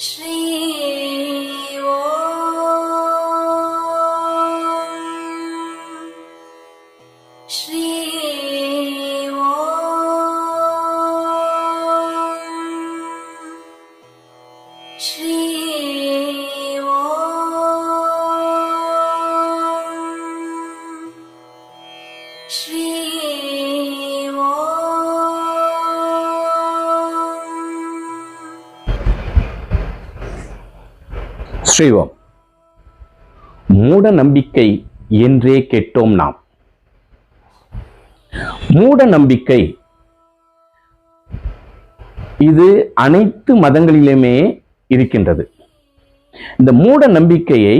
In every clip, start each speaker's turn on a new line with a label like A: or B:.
A: श्री
B: ஸ்ரீவம் மூட நம்பிக்கை என்றே கேட்டோம் நாம். மூட நம்பிக்கை இது அனைத்து மதங்களிலுமே இருக்கின்றது. இந்த மூட நம்பிக்கையை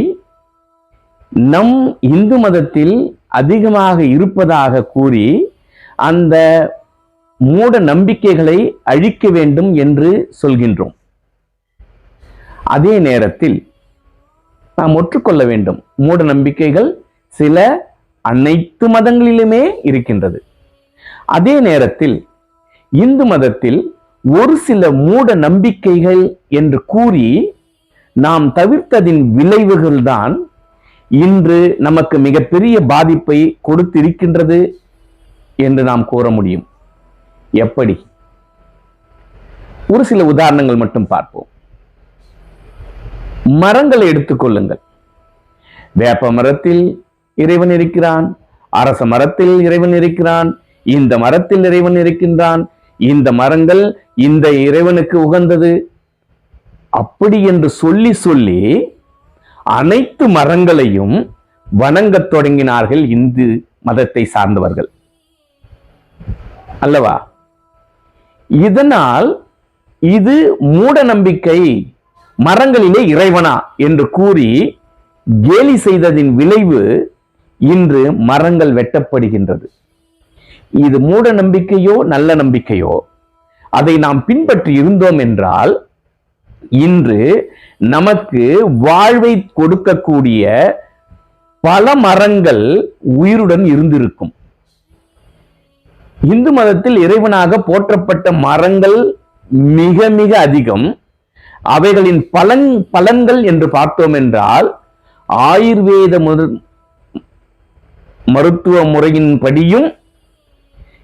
B: நம் இந்து மதத்தில் அதிகமாக இருப்பதாக கூறி அந்த மூட நம்பிக்கைகளை அழிக்க வேண்டும் என்று சொல்கின்றோம். அதே நேரத்தில் நாம் ஒற்றுக்கொள்ள வேண்டும். மூட நம்பிக்கைகள் சில அனைத்து மதங்களிலுமே இருக்கின்றது. அதே நேரத்தில் இந்து மதத்தில் ஒரு சில மூட நம்பிக்கைகள் என்று கூறி நாம் தவிர்த்ததின் விளைவுகள் தான் இன்று நமக்கு மிகப்பெரிய பாதிப்பை கொடுத்திருக்கின்றது என்று நாம் கூற முடியும். எப்படி? ஒரு சில உதாரணங்கள் மட்டும் பார்ப்போம். மரங்களை எடுத்துக்கொள்ளுங்கள் வேப்ப மரத்தில் இறைவன் இருக்கிறான் அரச மரத்தில் இறைவன் இருக்கிறான் இந்த மரத்தில் இறைவன் இருக்கின்றான் இந்த மரங்கள் இந்த இறைவனுக்கு உகந்தது. அப்படி என்று சொல்லி சொல்லி அனைத்து மரங்களையும் வணங்கத் தொடங்கினார்கள் இந்து மதத்தை சார்ந்தவர்கள். அல்லவா? இதனால் இது மூட நம்பிக்கை மரங்களிலே இறைவனா என்று கூறி கேலி செய்ததின் விளைவு இன்று மரங்கள் வெட்டப்படுகின்றது. இது மூட நம்பிக்கையோ நல்ல நம்பிக்கையோ? அதை நாம் பின்பற்றி இருந்தோம் என்றால் இன்று நமக்கு வாழ்வை கொடுக்கக்கூடிய பல மரங்கள் உயிருடன் இருந்திருக்கும். இந்து மதத்தில் இறைவனாக போற்றப்பட்ட மரங்கள் மிக மிக அதிகம். அவைகளின் பலன் பலன்கள் என்று பார்த்தோம் என்றால் ஆயுர்வேத மரு- மருத்துவ முறையின் படியும்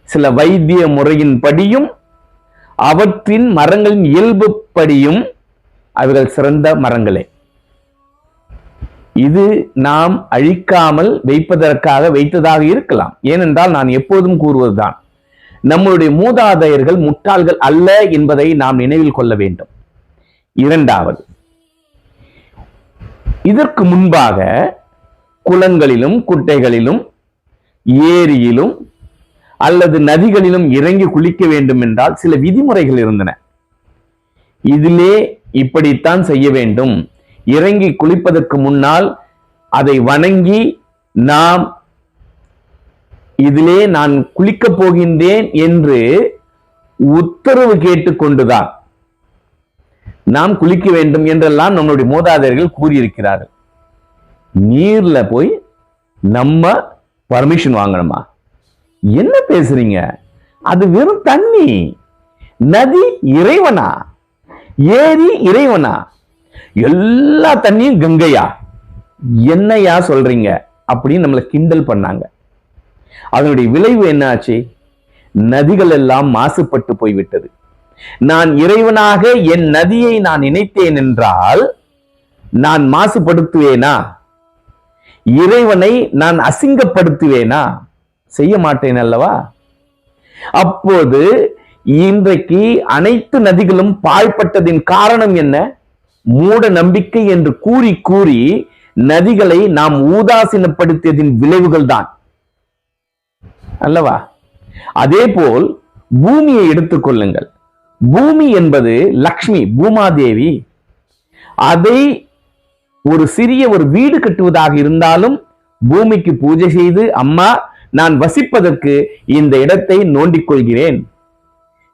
B: சில வைத்திய முறையின் படியும் அவற்றின் மரங்களின் இயல்பு படியும் அவைகள் சிறந்த மரங்களே. இது நாம் அழிக்காமல் வைப்பதற்காக வைத்ததாக இருக்கலாம். ஏனென்றால் நான் எப்போதும் கூறுவதுதான். நம்முடைய மூதாதையர்கள் முட்டாள்கள் அல்ல என்பதை நாம் நினைவில் கொள்ள வேண்டும். இரண்டாவது. இதற்கு முன்பாக குளங்களிலும் குட்டைகளிலும் ஏரியிலும் அல்லது நதிகளிலும் இறங்கி குளிக்க வேண்டும் என்றால் சில விதிமுறைகள் இருந்தன. இதிலே இப்படித்தான் செய்ய வேண்டும். இறங்கி குளிப்பதற்கு முன்னால் அதை வணங்கி நாம் இதிலே நான் குளிக்கப் போகின்றேன் என்று உத்தரவு கேட்டுக்கொண்டுதான் நாம் குளிக்க வேண்டும் என்றெல்லாம் நம்மளுடைய மூதாதையர்கள் கூறியிருக்கிறார்கள். நீர்ல போய் நம்ம பர்மிஷன் வாங்கணுமா? என்ன பேசுறீங்க? அது வெறும் தண்ணி. நதி இறைவனா? ஏரி இறைவனா? எல்லா தண்ணியும் கங்கையா? என்னையா சொல்றீங்க? அப்படின்னு நம்மளை கிண்டல் பண்ணாங்க. அதனுடைய விளைவு என்ன ஆச்சு நதிகள் எல்லாம் மாசுபட்டு போய்விட்டது. நான் இறைவனாக என் நதியை நான் நினைத்தேன் என்றால் நான் மாசுபடுத்துவேனா? இறைவனை நான் அசிங்கப்படுத்துவேனா? செய்ய மாட்டேன் அல்லவா? அப்போது இன்றைக்கு அனைத்து நதிகளும் பாழ்பட்டதின் காரணம் என்ன? மூட நம்பிக்கை என்று கூறி கூறி நதிகளை நாம் ஊதாசீனப்படுத்தியதின் விளைவுகள் தான். அல்லவா? அதே போல் பூமியை எடுத்துக்கொள்ளுங்கள் பூமி என்பது லக்ஷ்மி பூமாதேவி. அதை ஒரு சிறிய ஒரு வீடு கட்டுவதாக இருந்தாலும் பூமிக்கு பூஜை செய்து அம்மா நான் வசிப்பதற்கு இந்த இடத்தை நோண்டிக் கொள்கிறேன்.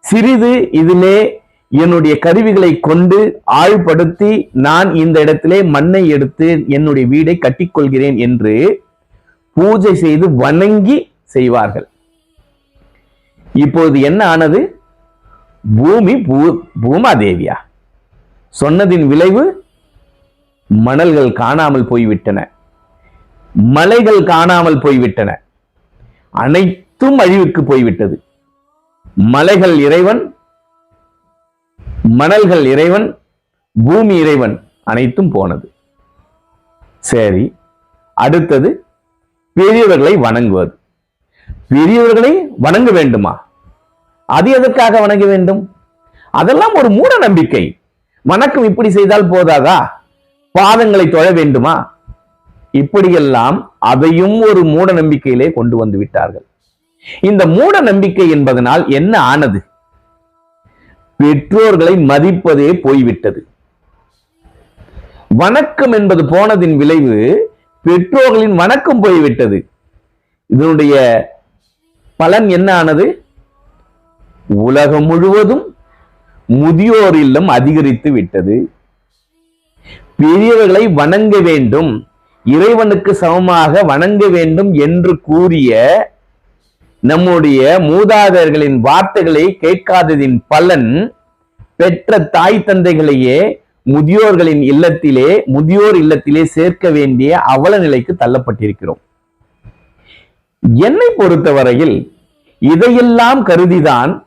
B: சிறிது இதிலே என்னுடைய கருவிகளை கொண்டு ஆழ்படுத்தி நான் இந்த இடத்திலே மண்ணை எடுத்து என்னுடைய வீடை கட்டிக்கொள்கிறேன் என்று பூஜை செய்து வணங்கி செய்வார்கள். இப்போது என்ன ஆனது? பூமி பூ பூமாதேவியா? சொன்னதின் விளைவு மணல்கள் காணாமல் போய்விட்டன. மலைகள் காணாமல் போய்விட்டன. அனைத்தும் அழிவுக்கு போய்விட்டது. மலைகள் இறைவன் மணல்கள் இறைவன் பூமி இறைவன் அனைத்தும் போனது. சரி அடுத்தது பெரியவர்களை வணங்குவது. பெரியவர்களை வணங்க வேண்டுமா? அது எதற்காக வணங்க வேண்டும்? அதெல்லாம் ஒரு மூட நம்பிக்கை. வணக்கம் இப்படி செய்தால் போதாதா? பாதங்களை தொழ வேண்டுமா? இப்படியெல்லாம் அதையும் ஒரு மூட நம்பிக்கையிலே கொண்டு வந்து விட்டார்கள். இந்த மூட நம்பிக்கை என்பதனால் என்ன ஆனது? பெற்றோர்களை மதிப்பதே போய்விட்டது. வணக்கம் என்பது போனதின் விளைவு பெற்றோர்களின் வணக்கம் போய்விட்டது. இதனுடைய பலன் என்ன ஆனது? உலகம் முழுவதும் முதியோர் இல்லம் அதிகரித்து விட்டது. பெரியவர்களை வணங்க வேண்டும். இறைவனுக்கு சமமாக வணங்க வேண்டும் என்று கூறிய நம்முடைய மூதாதையர்களின் வார்த்தைகளை கேட்காததின் பலன் பெற்ற தாய் தந்தைகளையே முதியோர்களின் இல்லத்திலே முதியோர் இல்லத்திலே சேர்க்க வேண்டிய அவல நிலைக்கு தள்ளப்பட்டிருக்கிறோம். என்னை பொறுத்தவரையில் இதையெல்லாம் கருதிதான்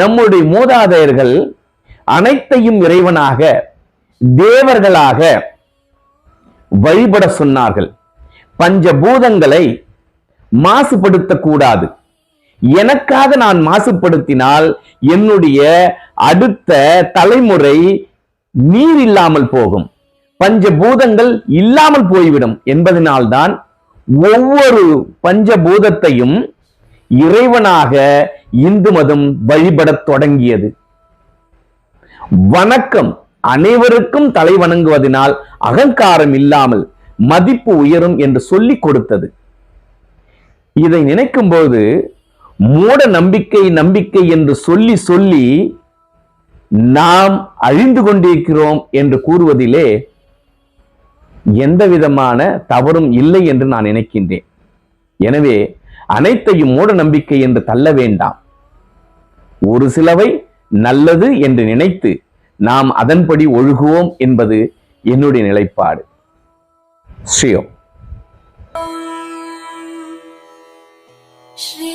B: நம்முடைய மூதாதையர்கள் அனைத்தையும் இறைவனாக தேவர்களாக வழிபட சொன்னார்கள். பஞ்சபூதங்களை மாசுபடுத்தக்கூடாது. எனக்காக நான் மாசுபடுத்தினால் என்னுடைய அடுத்த தலைமுறை நீர் இல்லாமல் போகும். பஞ்சபூதங்கள் இல்லாமல் போய்விடும் என்பதனால்தான் ஒவ்வொரு பஞ்சபூதத்தையும் இறைவனாக இந்து மதம் வழிபடத் தொடங்கியது. வணக்கம் அனைவருக்கும் தலை வணங்குவதனால் அகங்காரம் இல்லாமல் மதிப்பு உயரும் என்று சொல்லிக் கொடுத்தது. இதை நினைக்கும் போது மூட நம்பிக்கை நம்பிக்கை என்று சொல்லி சொல்லி நாம் அழிந்து கொண்டிருக்கிறோம் என்று கூறுவதிலே எந்த விதமான தவறும் இல்லை என்று நான் நினைக்கின்றேன். எனவே அனைத்தையும் மூட நம்பிக்கை என்று தள்ள வேண்டாம். ஒரு சிலவை நல்லது என்று நினைத்து நாம் அதன்படி ஒழுகுவோம் என்பது என்னுடைய நிலைப்பாடு. ஸ்ரீயோ ஸ்ரீ